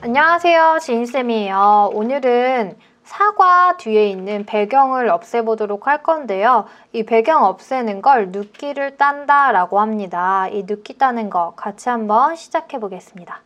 안녕하세요. 지인쌤이에요. 오늘은 사과 뒤에 있는 배경을 없애보도록 할 건데요. 이 배경 없애는 걸 눕기를 딴다 라고 합니다. 이 눕기 따는 거 같이 한번 시작해 보겠습니다.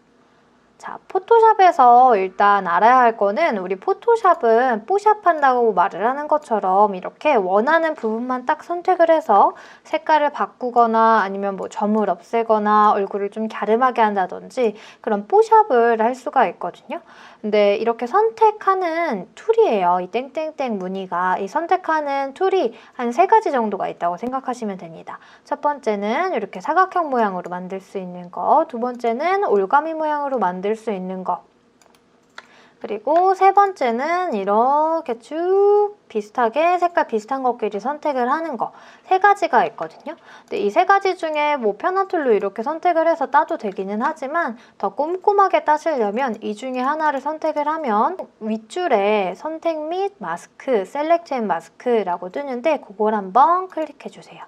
자, 포토샵에서 일단 알아야 할 거는 우리 포토샵은 뽀샵 한다고 말을 하는 것처럼 이렇게 원하는 부분만 딱 선택을 해서 색깔을 바꾸거나 아니면 뭐 점을 없애거나 얼굴을 좀 갸름하게 한다든지 그런 뽀샵을 할 수가 있거든요. 근데 이렇게 선택하는 툴이에요. 이 땡땡땡 무늬가 이 선택하는 툴이 한 세 가지 정도가 있다고 생각하시면 됩니다. 첫 번째는 이렇게 사각형 모양으로 만들 수 있는 거, 두 번째는 올가미 모양으로 만들 수 있는 거, 그리고 세 번째는 이렇게 쭉 비슷하게 색깔 비슷한 것끼리 선택을 하는 거 세 가지가 있거든요. 근데 이 세 가지 중에 뭐 편한 툴로 이렇게 선택을 해서 따도 되기는 하지만 더 꼼꼼하게 따시려면 이 중에 하나를 선택을 하면 윗줄에 선택 및 마스크, 셀렉트 앤 마스크라고 뜨는데 그걸 한번 클릭해 주세요.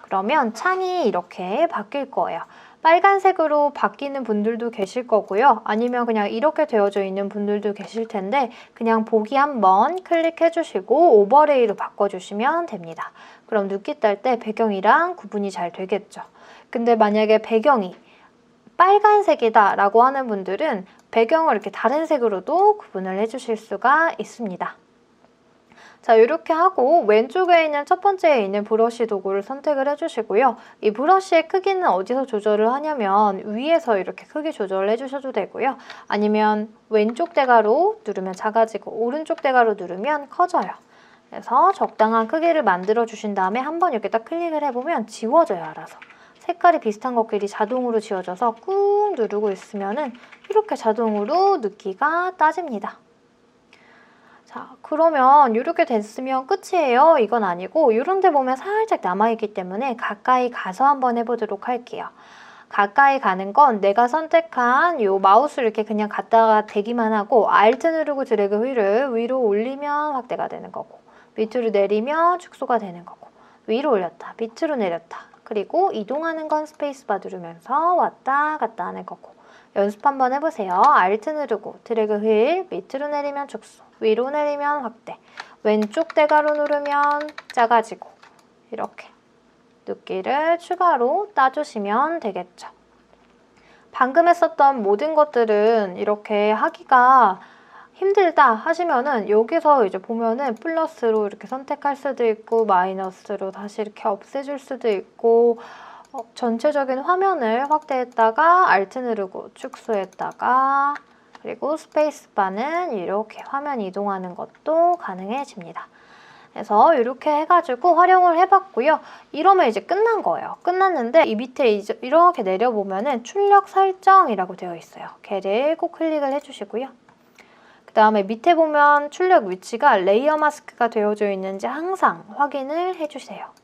그러면 창이 이렇게 바뀔 거예요. 빨간색으로 바뀌는 분들도 계실 거고요. 아니면 그냥 이렇게 되어져 있는 분들도 계실 텐데 그냥 보기 한번 클릭해 주시고 오버레이로 바꿔주시면 됩니다. 그럼 눕기 딸 때 배경이랑 구분이 잘 되겠죠. 근데 만약에 배경이 빨간색이다 라고 하는 분들은 배경을 이렇게 다른 색으로도 구분을 해주실 수가 있습니다. 자, 이렇게 하고 왼쪽에 있는 첫 번째에 있는 브러쉬 도구를 선택을 해주시고요. 이 브러쉬의 크기는 어디서 조절을 하냐면 위에서 이렇게 크기 조절을 해주셔도 되고요. 아니면 왼쪽 대가로 누르면 작아지고 오른쪽 대가로 누르면 커져요. 그래서 적당한 크기를 만들어 주신 다음에 한번 이렇게 딱 클릭을 해보면 지워져요, 알아서. 색깔이 비슷한 것끼리 자동으로 지워져서 꾹 누르고 있으면 은 이렇게 자동으로 눕기가 따집니다. 자, 그러면 이렇게 됐으면 끝이에요. 이건 아니고 이런 데 보면 살짝 남아있기 때문에 가까이 가서 한번 해보도록 할게요. 가까이 가는 건 내가 선택한 이 마우스를 이렇게 그냥 갖다가 대기만 하고 Alt 누르고 드래그 휠을 위로 올리면 확대가 되는 거고 밑으로 내리면 축소가 되는 거고 위로 올렸다, 밑으로 내렸다 그리고 이동하는 건 스페이스바 누르면서 왔다 갔다 하는 거고 연습 한번 해보세요. Alt 누르고 드래그 휠 밑으로 내리면 축소 위로 내리면 확대 왼쪽 대가로 누르면 작아지고 이렇게 눕기를 추가로 따주시면 되겠죠. 방금 했었던 모든 것들은 이렇게 하기가 힘들다 하시면은 여기서 이제 보면은 플러스로 이렇게 선택할 수도 있고 마이너스로 다시 이렇게 없애줄 수도 있고 어, 전체적인 화면을 확대했다가 Alt 누르고 축소했다가 그리고 스페이스바는 이렇게 화면 이동하는 것도 가능해집니다. 그래서 이렇게 해가지고 활용을 해봤고요. 이러면 이제 끝난 거예요. 끝났는데 이 밑에 이렇게 내려보면은 출력 설정이라고 되어 있어요. 걔를 꼭 클릭을 해주시고요. 그 다음에 밑에 보면 출력 위치가 레이어 마스크가 되어져 있는지 항상 확인을 해주세요.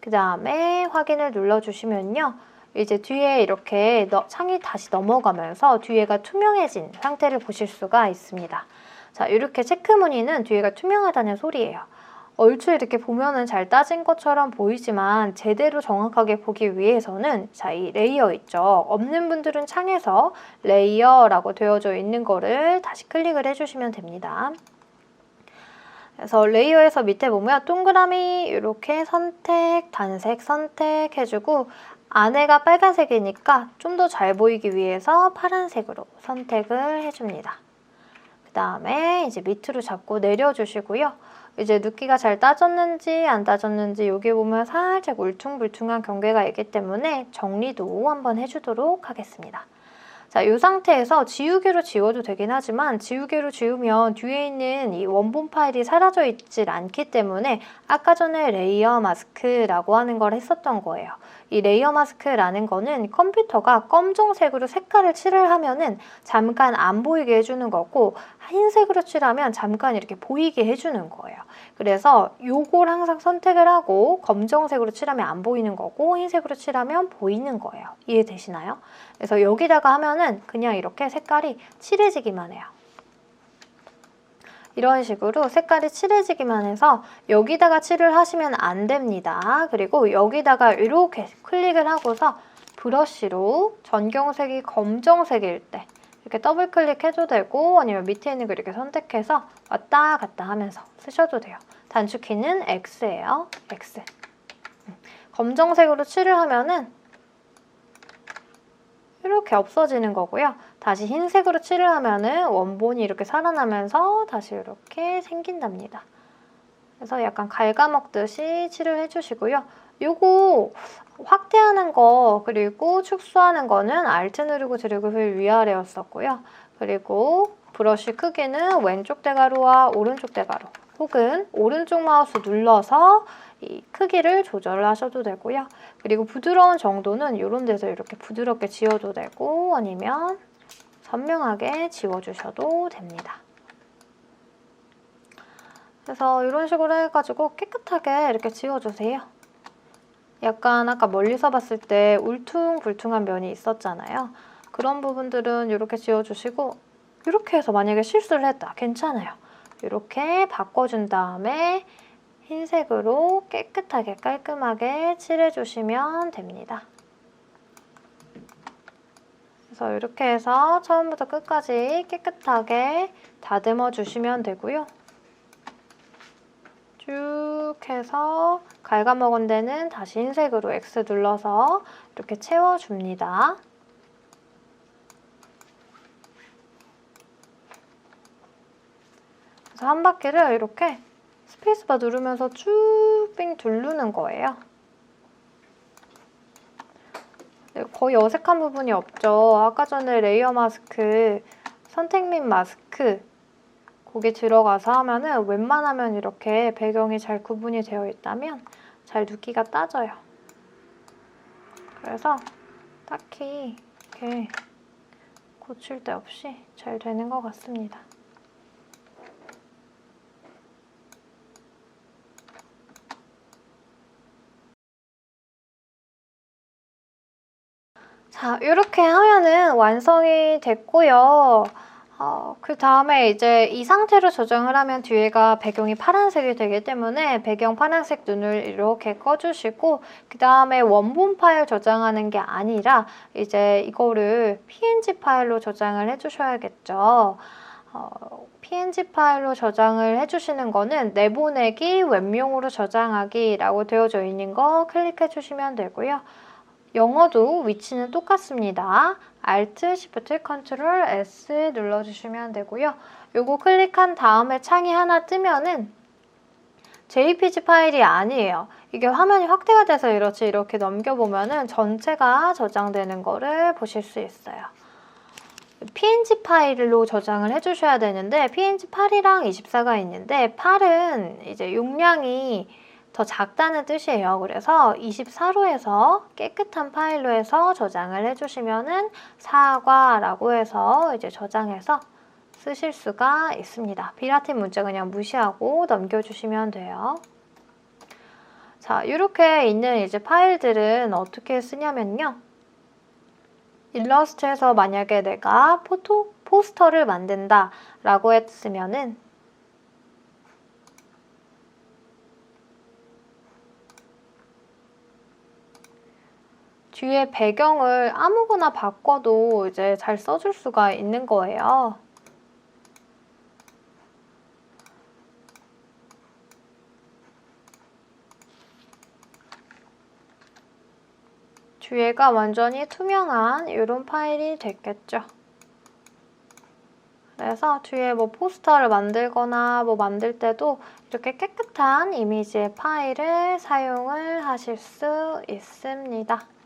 그 다음에 확인을 눌러주시면요. 이제 뒤에 이렇게 창이 다시 넘어가면서 뒤에가 투명해진 상태를 보실 수가 있습니다. 자, 이렇게 체크 무늬는 뒤에가 투명하다는 소리예요. 얼추 이렇게 보면은 잘 따진 것처럼 보이지만 제대로 정확하게 보기 위해서는 자, 이 레이어 있죠. 없는 분들은 창에서 레이어라고 되어져 있는 거를 다시 클릭을 해주시면 됩니다. 그래서 레이어에서 밑에 보면 동그라미 이렇게 선택, 단색 선택해주고 안에가 빨간색이니까 좀 더 잘 보이기 위해서 파란색으로 선택을 해줍니다. 그 다음에 이제 밑으로 잡고 내려주시고요. 이제 눕기가 잘 따졌는지 안 따졌는지 여기 보면 살짝 울퉁불퉁한 경계가 있기 때문에 정리도 한번 해주도록 하겠습니다. 자, 이 상태에서 지우개로 지워도 되긴 하지만 지우개로 지우면 뒤에 있는 이 원본 파일이 사라져 있질 않기 때문에 아까 전에 레이어 마스크라고 하는 걸 했었던 거예요. 이 레이어 마스크라는 거는 컴퓨터가 검정색으로 색깔을 칠을 하면은 잠깐 안 보이게 해주는 거고 흰색으로 칠하면 잠깐 이렇게 보이게 해주는 거예요. 그래서 요걸 항상 선택을 하고 검정색으로 칠하면 안 보이는 거고 흰색으로 칠하면 보이는 거예요. 이해되시나요? 그래서 여기다가 하면은 그냥 이렇게 색깔이 칠해지기만 해요. 이런 식으로 색깔이 칠해지기만 해서 여기다가 칠을 하시면 안 됩니다. 그리고 여기다가 이렇게 클릭을 하고서 브러쉬로 전경색이 검정색일 때 이렇게 더블 클릭해도 되고 아니면 밑에 있는 거 이렇게 선택해서 왔다 갔다 하면서 쓰셔도 돼요. 단축키는 X예요. X. 음, 검정색으로 칠을 하면은 이렇게 없어지는 거고요. 다시 흰색으로 칠을 하면은 원본이 이렇게 살아나면서 다시 이렇게 생긴답니다. 그래서 약간 갉아먹듯이 칠을 해주시고요. 요거 확대하는 거 그리고 축소하는 거는 Alt 누르고 드래그 휠 위아래였었고요. 그리고 브러쉬 크기는 왼쪽 대가로와 오른쪽 대가로 혹은 오른쪽 마우스 눌러서 이 크기를 조절을 하셔도 되고요. 그리고 부드러운 정도는 이런 데서 이렇게 부드럽게 지워도 되고 아니면 선명하게 지워주셔도 됩니다. 그래서 이런 식으로 해가지고 깨끗하게 이렇게 지워주세요. 약간 아까 멀리서 봤을 때 울퉁불퉁한 면이 있었잖아요. 그런 부분들은 이렇게 지워주시고 이렇게 해서 만약에 실수를 했다. 괜찮아요. 이렇게 바꿔준 다음에 흰색으로 깨끗하게 깔끔하게 칠해주시면 됩니다. 그래서 이렇게 해서 처음부터 끝까지 깨끗하게 다듬어 주시면 되고요. 쭉 해서 갉아먹은 데는 다시 흰색으로 X 눌러서 이렇게 채워줍니다. 그래서 한 바퀴를 이렇게 스페이스바 누르면서 쭉빙 두르는 거예요. 네, 거의 어색한 부분이 없죠. 아까 전에 레이어 마스크, 선택 및 마스크 거기 들어가서 하면은 웬만하면 이렇게 배경이 잘 구분이 되어 있다면 잘 눕기가 따져요. 그래서 딱히 이렇게 고칠 데 없이 잘 되는 것 같습니다. 자, 이렇게 하면은 완성이 됐고요. 어, 그 다음에 이제 이 상태로 조정을 하면 뒤에가 배경이 파란색이 되기 때문에 배경 파란색 눈을 이렇게 꺼주시고 그 다음에 원본 파일 저장하는 게 아니라 이제 이거를 png 파일로 저장을 해주셔야겠죠. 어, png 파일로 저장을 해주시는 거는 내보내기, 웹용으로 저장하기라고 되어져 있는 거 클릭해 주시면 되고요. 영어도 위치는 똑같습니다. Alt, Shift, Ctrl, S 눌러주시면 되고요. 요거 클릭한 다음에 창이 하나 뜨면은 JPG 파일이 아니에요. 이게 화면이 확대가 돼서 이렇지 이렇게 넘겨보면은 전체가 저장되는 거를 보실 수 있어요. PNG 파일로 저장을 해주셔야 되는데 PNG 8이랑 24가 있는데 8은 이제 용량이 더 작다는 뜻이에요. 그래서 24로에서 깨끗한 파일로 해서 저장을 해주시면은 사과라고 해서 이제 저장해서 쓰실 수가 있습니다. 비라틴 문자 그냥 무시하고 넘겨주시면 돼요. 자, 이렇게 있는 이제 파일들은 어떻게 쓰냐면요. 일러스트에서 만약에 내가 포토, 포스터를 만든다 라고 했으면은 뒤에 배경을 아무거나 바꿔도 이제 잘 써줄 수가 있는 거예요. 뒤에가 완전히 투명한 이런 파일이 됐겠죠. 그래서 뒤에 뭐 포스터를 만들거나 뭐 만들 때도 이렇게 깨끗한 이미지의 파일을 사용을 하실 수 있습니다.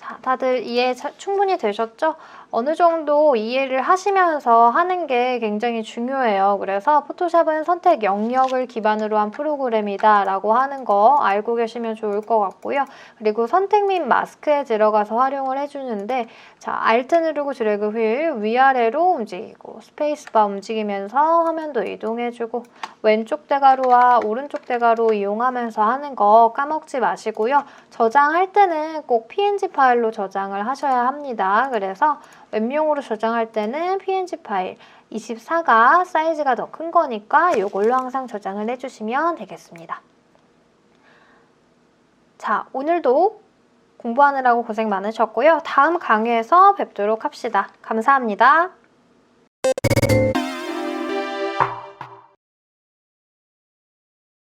자, 다들 이해 충분히 되셨죠? 어느 정도 이해를 하시면서 하는 게 굉장히 중요해요. 그래서 포토샵은 선택 영역을 기반으로 한 프로그램이다 라고 하는 거 알고 계시면 좋을 것 같고요. 그리고 선택 및 마스크에 들어가서 활용을 해주는데 자, Alt 누르고 드래그 휠 위아래로 움직이고 스페이스바 움직이면서 화면도 이동해주고 왼쪽 대가로와 오른쪽 대가로 이용하면서 하는 거 까먹지 마시고요. 저장할 때는 꼭 PNG 파일로 저장을 하셔야 합니다. 그래서 웹용으로 저장할 때는 png 파일 24가 사이즈가 더 큰 거니까 이걸로 항상 저장을 해주시면 되겠습니다. 자, 오늘도 공부하느라고 고생 많으셨고요. 다음 강의에서 뵙도록 합시다. 감사합니다.